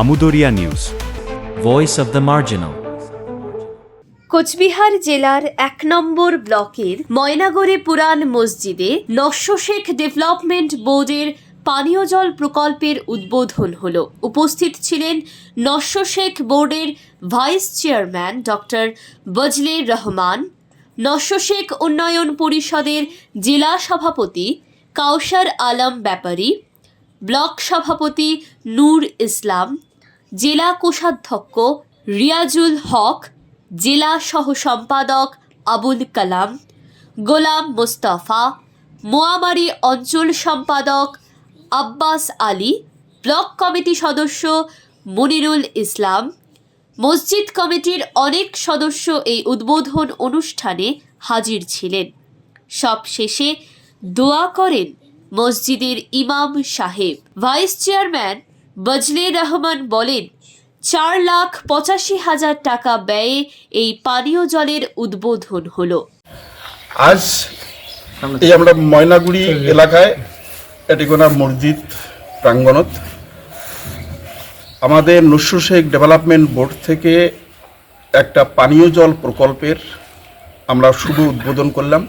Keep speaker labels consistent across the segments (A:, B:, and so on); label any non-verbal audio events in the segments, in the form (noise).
A: Amudariya news
B: voice of the marginal.
C: Cooch Behar জেলার এক নম্বর ব্লকের ময়নাগড়ে পুরান মসজিদে নস্য শেখ ডেভেলপমেন্ট বোর্ডের পানীয় জল প্রকল্পের উদ্বোধন হল উপস্থিত ছিলেন নস্য শেখ বোর্ডের vice chairman doctor Bazle Rahman Nasya Sheikh উন্নয়ন পরিষদের জেলা সভাপতি কাউসার আলম ব্যাপারী ব্লক সভাপতি নূর ইসলাম, জেলা কোষাধ্যক্ষ রিয়াজুল হক, জেলা সহ সম্পাদক আবুল কালাম, গোলাম মোস্তফা মোয়ামারি অঞ্চল সম্পাদক আব্বাস আলী, ব্লক কমিটি সদস্য মনিরুল ইসলাম, মসজিদ কমিটির অনেক সদস্য এই উদ্বোধন অনুষ্ঠানে হাজির ছিলেন। সব শেষে দোয়া করেন মসজিদের ইমাম সাহেব। ভাইস চেয়ারম্যান বজলে রহমান বলেন, চার লাখ পঁচাশি হাজার টাকা ব্যয়ে এই পানীয় জলের উদ্বোধন হলো।
D: আজ এই আমরা ময়নাগুড়ি এলাকায় এটিকোনা মসজিদ প্রাঙ্গণত আমাদের নস্য শেখ ডেভেলপমেন্ট বোর্ড থেকে একটা পানীয় জল প্রকল্পের আমরা শুভ উদ্বোধন করলাম।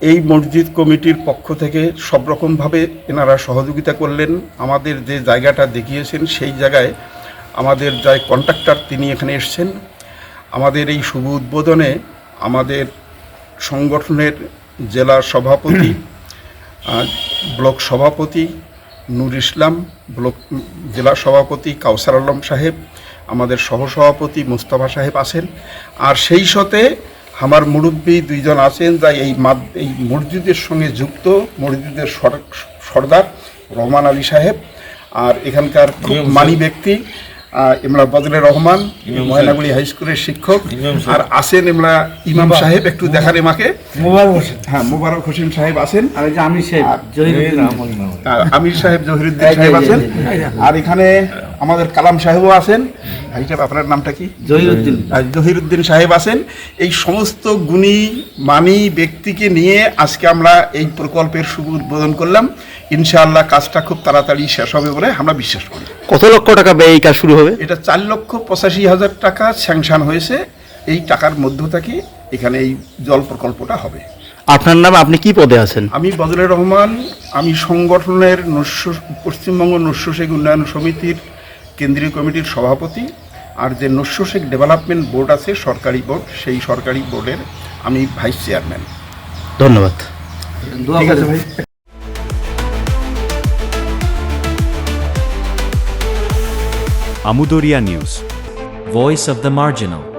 D: এই মসজিদ কমিটির পক্ষ থেকে সব রকমভাবে এনারা সহযোগিতা করলেন। আমাদের যে জায়গাটা দেখিয়েছেন সেই জায়গায় আমাদের যাই কন্ট্রাক্টর তিনি এখানে এসছেন। আমাদের এই শুভ উদ্বোধনে আমাদের সংগঠনের জেলা সভাপতি (clears throat) ব্লক সভাপতি নূর ইসলাম ব্লক জেলা সভাপতি কাউসার আলম সাহেব আমাদের সহসভাপতি মুস্তাফা সাহেব আছেন। আর সেই সাথে আমার মুরব্বী দুইজন আছেন যা এই মাদ- এই মসজিদের সঙ্গে যুক্ত মসজিদের সর্দার রহমান আলী সাহেব আর এখানকার মানি ব্যক্তি ইমরা বদলে রহমান ময়নাগুড়ি হাই স্কুলের শিক্ষক আর আছেন ইমরা ইমাম সাহেব একটু দেখার এমাকে।
E: মোবাইল হোসেন।
D: হ্যাঁ মুবারক হোসেন সাহেব আছেন।
E: আর এই যে আমি সাহেব জহিরুদ্দিন
D: আমির সাহেব জহিরুদ্দিন সাহেব আছেন। আর এখানে আমাদের কালাম সাহেবও আছেন। ভাই সাহেব আপনার নামটা কি?
E: জহিরুদ্দিন।
D: জহিরুদ্দিন সাহেব আছেন। এই সমস্ত গুণী মানি ব্যক্তিকে নিয়ে আজকে আমরা এই প্রকল্পের শুভ উদ্বোধন করলাম। ইনশাআল্লাহ কাজটা খুব তাড়াতাড়ি শেষ হবে বলে আমরা বিশ্বাস করি।
F: কত লক্ষ টাকা ব্যয় এই কাজ শুরু হবে?
D: এটা চার লক্ষ পঁচাশি হাজার টাকা স্যাংশন হয়েছে। এই টাকার মধ্য থেকে এখানে এই জল প্রকল্পটা হবে।
F: আপনার নাম আপনি কি পদে আছেন?
D: আমি বদলে রহমান। আমি সংগঠনের নস্য পশ্চিমবঙ্গ নস্য শেখ উন্নয়ন সমিতির কেন্দ্রীয় কমিটির সভাপতি আর যে নস্য শেখ ডেভেলপমেন্ট বোর্ড আছে সরকারি বোর্ড সেই সরকারি বোর্ডের আমি ভাইস চেয়ারম্যান।
F: ধন্যবাদ।
D: ঠিক আছে ভাই।
A: Amu Darya news
B: voice of the marginal.